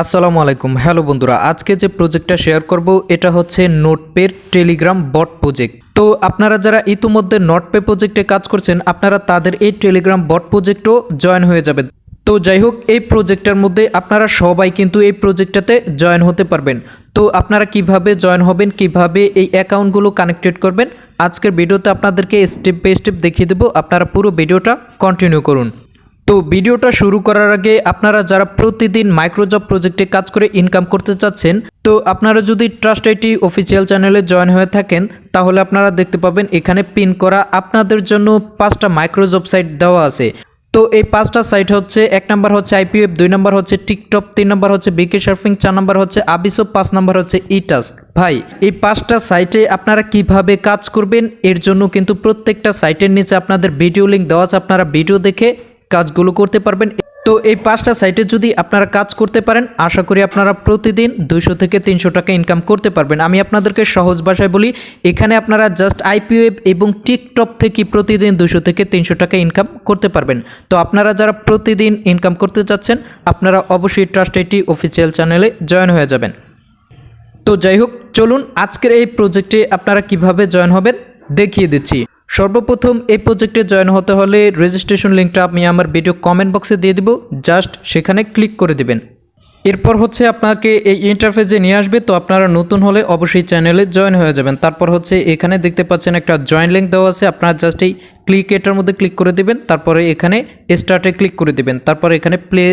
আসসালামু আলাইকুম। হ্যালো বন্ধুরা, আজকে যে প্রজেক্টটা শেয়ার করব, এটা হচ্ছে নোটপের টেলিগ্রাম বট প্রজেক্ট তো আপনারা যারা ইতিমধ্যে নোটপে প্রজেক্টে কাজ করছেন, আপনারা তাদের এই টেলিগ্রাম বট প্রজেক্টও জয়েন হয়ে যাবে তো যাই হোক, এই প্রজেক্টের মধ্যে আপনারা সবাই কিন্তু এই প্রজেক্টটাতে জয়েন হতে পারবেন। তো আপনারা কীভাবে জয়েন হবেন, কীভাবে এই অ্যাকাউন্টগুলো কানেক্টেড করবেন, আজকের ভিডিওতে আপনাদেরকে স্টেপ বাই স্টেপ দেখিয়ে দেবো। আপনারা পুরো ভিডিওটা কন্টিনিউ করুন। তো ভিডিওটা শুরু করার আগে আপনারা যারা প্রতিদিন মাইক্রোজব প্রজেক্টে কাজ করে ইনকাম করতে চাচ্ছেন, তো আপনারা যদি ট্রাস্ট আইটি অফিসিয়াল চ্যানেলে জয়েন হয়ে থাকেন, তাহলে আপনারা দেখতে পাবেন এখানে পিন করা আপনাদের জন্য পাঁচটা মাইক্রোজব সাইট দেওয়া আছে। তো এই পাঁচটা সাইট হচ্ছে, এক নাম্বার হচ্ছে আইপিএফ দুই নাম্বার হচ্ছে টিকটক তিন নাম্বার হচ্ছে বিকে সার্ফিং চার নাম্বার হচ্ছে আবিসো পাঁচ নাম্বার হচ্ছে ইটাস ভাই, এই পাঁচটা সাইটে আপনারা কীভাবে কাজ করবেন, এর জন্য কিন্তু প্রত্যেকটা সাইটের নিচে আপনাদের ভিডিও লিঙ্ক দেওয়া আছে, আপনারা ভিডিও দেখে কাজগুলো করতে পারবেন। তো এই পাঁচটা সাইটে যদি আপনারা কাজ করতে পারেন, আশা করি আপনারা প্রতিদিন দুইশো থেকে তিনশো টাকা ইনকাম করতে পারবেন। আমি আপনাদেরকে সহজ ভাষায় বলি, এখানে আপনারা জাস্ট আইপিওয়েব এবং টিকটক থেকে প্রতিদিন দুশো থেকে তিনশো টাকা ইনকাম করতে পারবেন। তো আপনারা যারা প্রতিদিন ইনকাম করতে চাচ্ছেন, আপনারা অবশ্যই ট্রাস্ট এটি অফিসিয়াল চ্যানেলে জয়েন হয়ে যাবেন। তো যাই হোক, চলুন আজকের এই প্রজেক্টে আপনারা কীভাবে জয়েন হবেন দেখিয়ে দিচ্ছি। সর্বপ্রথম এই প্রজেক্টে জয়েন হতে হলে রেজিস্ট্রেশন লিঙ্কটা আমি আমার ভিডিও কমেন্ট বক্সে দিয়ে দিব। জাস্ট সেখানে ক্লিক করে দিবেন। এরপর হচ্ছে আপনাকে এই ইন্টারফেসে নিয়ে আসবে। তো আপনারা নতুন হলে অবশ্যই চ্যানেলে জয়েন হয়ে যাবেন। তারপর হচ্ছে এখানে দেখতে পাচ্ছেন একটা জয়েন লিঙ্ক দেওয়া আছে। আপনারা জাস্ট এই ক্লিক এটার মধ্যে ক্লিক করে দিবেন। তারপরে এখানে স্টার্টে ক্লিক করে দিবেন। তারপর এখানে প্লে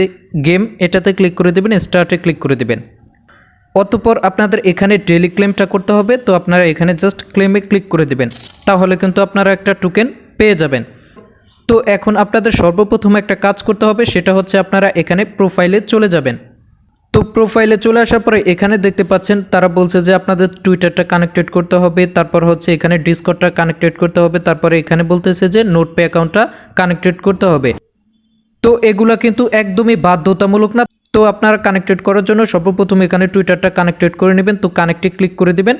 গেম এটাতে ক্লিক করে দিবেন। স্টার্টে ক্লিক করে দিবেন। অতপর আপনাদের এখানে ডেলি ক্লেমটা করতে হবে, তো আপনারা এখানে জাস্ট ক্লেমে ক্লিক করে দেবেন। তাহলে কিন্তু আপনারা একটা টোকেন পেয়ে যাবেন। তো এখন আপনাদের সর্বপ্রথম একটা কাজ করতে হবে, সেটা হচ্ছে আপনারা এখানে প্রোফাইলে চলে যাবেন। তো প্রোফাইলে চলে আসার পরে এখানে দেখতে পাচ্ছেন, তারা বলছে যে আপনাদের টুইটারটা কানেক্টেড করতে হবে, তারপর হচ্ছে এখানে ডিসকটটা কানেক্টেড করতে হবে, তারপরে এখানে বলতেছে যে নোটপে অ্যাকাউন্টটা কানেক্টেড করতে হবে। তো এগুলা কিন্তু একদমই বাধ্যতামূলক না তো আপনারা কানেক্টেড করার জন্য সর্বপ্রথম এখানে টুইটারটা কানেক্টেড করে নেবেন। তো কানেক্টে ক্লিক করে দেবেন।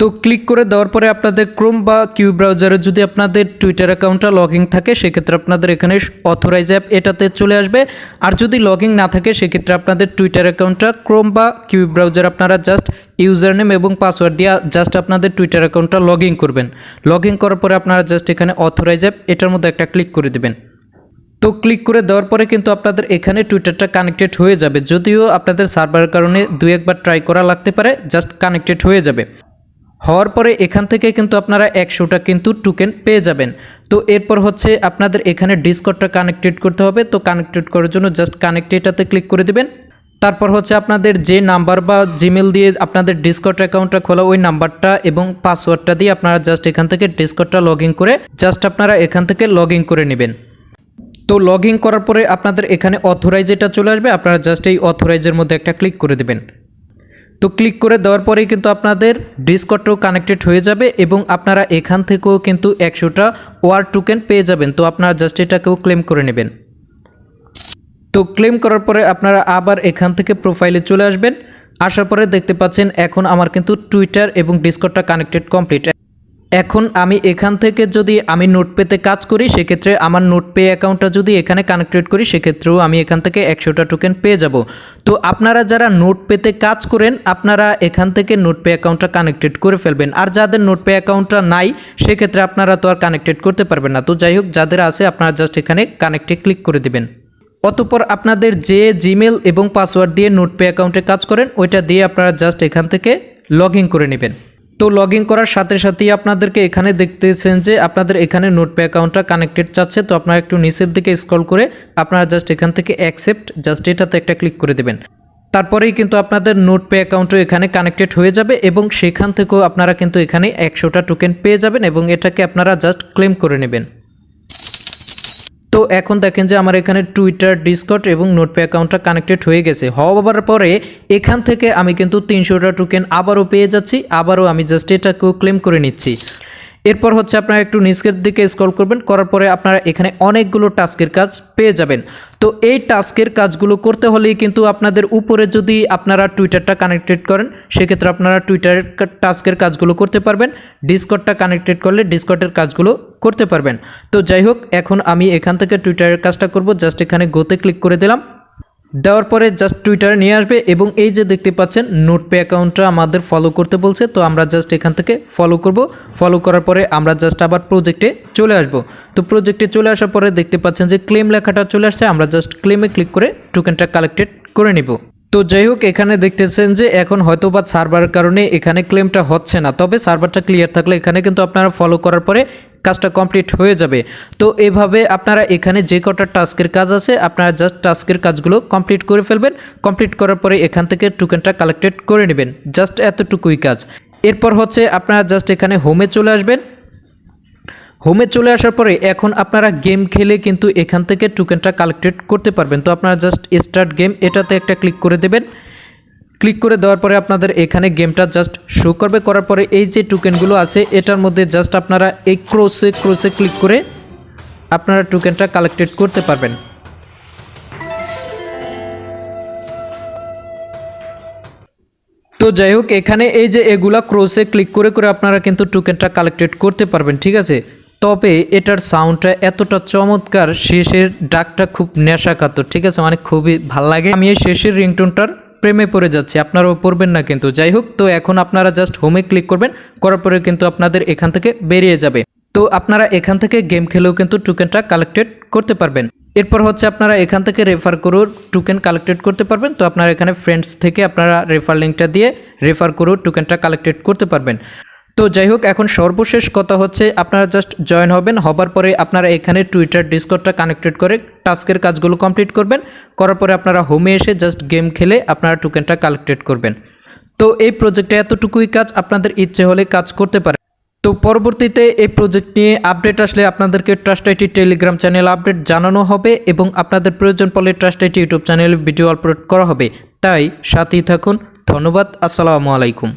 তো ক্লিক করে দেওয়ার পরে আপনাদের ক্রোম বা কিউ ব্রাউজারে যদি আপনাদের টুইটার অ্যাকাউন্টটা লগ ইন থাকে, সেক্ষেত্রে আপনাদের এখানে অথরাইজ অ্যাপ এটাতে চলে আসবে। আর যদি লগ ইন না থাকে, সেক্ষেত্রে আপনাদের টুইটার অ্যাকাউন্টটা ক্রোম বা কিউ ব্রাউজার আপনারা জাস্ট ইউজার নেম এবং পাসওয়ার্ড দিয়ে জাস্ট আপনাদের টুইটার অ্যাকাউন্টটা লগ ইন করবেন। লগ ইন করার পরে আপনারা জাস্ট এখানে অথরাইজ অ্যাপ এটার মধ্যে একটা ক্লিক করে দেবেন। তো ক্লিক করে দেওয়ার পরে কিন্তু আপনাদের এখানে টুইটারটা কানেক্টেড হয়ে যাবে। যদিও আপনাদের সার্ভারের কারণে দু একবার ট্রাই করা লাগতে পারে জাস্ট কানেক্টেড হয়ে যাবে। হওয়ার পরে এখান থেকে কিন্তু আপনারা একশোটা কিন্তু টোকেন পেয়ে যাবেন। তো এরপর হচ্ছে আপনাদের এখানে ডিসকটটা কানেক্টেড করতে হবে। তো কানেক্টেড করার জন্য জাস্ট কানেক্টেডটাতে ক্লিক করে দেবেন। তারপর হচ্ছে আপনাদের যে নাম্বার বা জিমেল দিয়ে আপনাদের ডিসকট অ্যাকাউন্টটা খোলা, ওই নাম্বারটা এবং পাসওয়ার্ডটা দিয়ে আপনারা জাস্ট এখান থেকে ডিসকটটা লগ করে জাস্ট আপনারা এখান থেকে লগ করে নেবেন। তো লগ ইন করার পরে আপনাদের এখানে অথরাইজ এটা চলে আসবে। আপনারা জাস্ট এই অথরাইজের মধ্যে একটা ক্লিক করে দেবেন। তো ক্লিক করে দেওয়ার পরেই কিন্তু আপনাদের ডিসকটও কানেক্টেড হয়ে যাবে এবং আপনারা এখান থেকেও কিন্তু একশোটা ওয়ার টোকেন পেয়ে যাবেন। তো আপনারা জাস্ট এটাকেও ক্লেম করে নেবেন। তো ক্লেম করার পরে আপনারা আবার এখান থেকে প্রোফাইলে চলে আসবেন। আসার পরে দেখতে পাচ্ছেন এখন আমার কিন্তু টুইটার এবং ডিসকটটা কানেক্টেড কমপ্লিট এখন আমি এখান থেকে যদি আমি নোট পেতে কাজ করি, সেক্ষেত্রে আমার নোট পে অ্যাকাউন্টটা যদি এখানে কানেক্টেড করি, সেক্ষেত্রেও আমি এখান থেকে একশোটা টোকেন পেয়ে যাব। তো আপনারা যারা নোট পেতে কাজ করেন, আপনারা এখান থেকে নোট পে অ্যাকাউন্টটা কানেক্টেড করে ফেলবেন। আর যাদের নোট পে অ্যাকাউন্টটা নাই, সেক্ষেত্রে আপনারা তো আর কানেক্টেড করতে পারবেন না। তো যাই হোক, যাদের আছে, আপনারা জাস্ট এখানে কানেক্টে ক্লিক করে দেবেন। অতপর আপনাদের যে জিমেল এবং পাসওয়ার্ড দিয়ে নোট পে অ্যাকাউন্টে কাজ করেন, ওইটা দিয়ে আপনারা জাস্ট এখান থেকে লগ করে নেবেন। তো লগ ইন করার সাথে সাথেই আপনাদেরকে এখানে দেখতেছেন যে আপনাদের এখানে নোটপে অ্যাকাউন্টটা কানেক্টেড চাচ্ছে। তো আপনারা একটু নিচের দিকে স্ক্রল করে আপনারা জাস্ট এখান থেকে অ্যাকসেপ্ট জাস্ট এটাতে একটা ক্লিক করে দেবেন। তারপরেই কিন্তু আপনাদের নোটপে অ্যাকাউন্টও এখানে কানেক্টেড হয়ে যাবে এবং সেখান থেকেও আপনারা কিন্তু এখানে একশোটা টোকেন পেয়ে যাবেন এবং এটাকে আপনারা জাস্ট ক্লেম করে নেবেন। তো এখন দেখেন যে আমার এখানে টুইটার ডিসকট এবং নোটপে অ্যাকাউন্টটা কানেক্টেড হয়ে গেছে। হওয়ার পরে এখান থেকে আমি কিন্তু তিনশোটা টোকেন আবারও পেয়ে যাচ্ছি। আবারও আমি জাস্ট এটাকেও ক্লেম করে নিচ্ছি। এরপর হচ্ছে আপনারা একটু নিচের দিকে স্ক্রল করবেন, করার পরে আপনারা এখানে অনেকগুলো টাস্কের কাজ পেয়ে যাবেন। তো এই টাস্কের কাজগুলো করতে হলেই কিন্তু আপনাদের উপরে যদি আপনারা টুইটারটা কানেক্টেড করেন, সেক্ষেত্রে আপনারা টুইটারের টাস্কের কাজগুলো করতে পারবেন। ডিসকটটা কানেক্টেড করলে ডিসকটের কাজগুলো করতে পারবেন। তো যাই হোক, এখন আমি এখান থেকে টুইটারের কাজটা করব, জাস্ট এখানে গোতে ক্লিক করে দিলাম। দেওয়ার পরে জাস্ট টুইটারে নিয়ে আসবে এবং এই যে দেখতে পাচ্ছেন নোটপে অ্যাকাউন্টটা আমাদের ফলো করতে বলছে, তো আমরা জাস্ট এখান থেকে ফলো করব। ফলো করার পরে আমরা জাস্ট আবার প্রজেক্টে চলে আসব। তো প্রজেক্টে চলে আসার পরে দেখতে পাচ্ছেন যে ক্লেম লেখাটা চলে আসছে, আমরা জাস্ট ক্লেমে ক্লিক করে টোকেনটা কালেক্টেড করে নিব। তো যাই হোক, এখানে দেখতেছেন যে এখন হয়তো বা সার্ভারের কারণে এখানে ক্লেমটা হচ্ছে না, তবে সার্ভারটা ক্লিয়ার থাকলে এখানে কিন্তু আপনারা ফলো করার পরে কাজটা কমপ্লিট হয়ে যাবে। তো এভাবে আপনারা এখানে যে কটা টাস্কের কাজ আছে, আপনারা জাস্ট টাস্কের কাজগুলো কমপ্লিট করে ফেলবেন। কমপ্লিট করার পরে এখান থেকে টোকেনটা কালেক্টেড করে নেবেন। জাস্ট এতটুকুই কাজ। এরপর হচ্ছে আপনারা জাস্ট এখানে হোমে চলে আসবেন। হোমে চলে আসার পরে এখন আপনারা গেম খেলে কিন্তু এখান থেকে টোকেনটা কালেক্টেড করতে পারবেন। তো আপনারা জাস্ট স্টার্ট গেম এটাতে একটা ক্লিক করে দেবেন। ক্লিক করে দেওয়ার পরে আপনাদের এখানে গেমটা জাস্ট শো করবে, করার পরে এই যে টোকেনগুলো আছে, এটার মধ্যে জাস্ট আপনারা এই ক্রোসে ক্রোসে ক্লিক করে আপনারা টোকেনটা কালেক্টেড করতে পারবেন। তো যাই হোক, এখানে এই যে এগুলা ক্রোসে ক্লিক করে করে আপনারা কিন্তু টোকেনটা কালেক্টেড করতে পারবেন, ঠিক আছে? তবে এটার সাউন্ডটা এতটা চমৎকার, শেষের ডাকটা খুব নেশাকাতর ঠিক আছে? মানে খুবই ভালো লাগে। আমি এই শেষের রিংটোনটার প্রেমে পড়ে যাচ্ছে, আপনারাও পড়বেন না কিন্তু। যাই হোক, তো এখন আপনারা জাস্ট হোমে ক্লিক করবেন, করার পরে কিন্তু আপনাদের এখান থেকে বেরিয়ে যাবে। তো আপনারা এখান থেকে গেম খেলেও কিন্তু টোকেনটা কালেক্টেড করতে পারবেন। এরপর হচ্ছে আপনারা এখান থেকে রেফার করেও টোকেন কালেক্টেড করতে পারবেন। তো আপনারা এখানে ফ্রেন্ডস থেকে আপনারা রেফার লিঙ্কটা দিয়ে রেফার করেও টোকেনটা কালেক্টেড করতে পারবেন। তো যাই হোক, এখন সর্বশেষ কথা হচ্ছে আপনারা জাস্ট জয়েন হবেন। হবার পরে আপনারা এখানে টুইটার ডিসকর্ডটা কানেক্টেড করে টাস্কের কাজগুলো কমপ্লিট করবেন। করার পরে আপনারা হোমে এসে জাস্ট গেম খেলে আপনারা টোকেনটা কালেক্টেড করবেন। তো এই প্রজেক্টে এতটুকুই কাজ, আপনাদের ইচ্ছে হলে কাজ করতে পারে। তো পরবর্তীতে এই প্রজেক্ট নিয়ে আপডেট আসলে আপনাদেরকে trust IT telegram channel update জানানো হবে এবং আপনাদের প্রয়োজন পড়লে ট্রাস্ট আইটি ইউটিউব চ্যানেলে ভিডিও আপলোড করা হবে। তাই সাথেই থাকুন। ধন্যবাদ। আসসালামু আলাইকুম।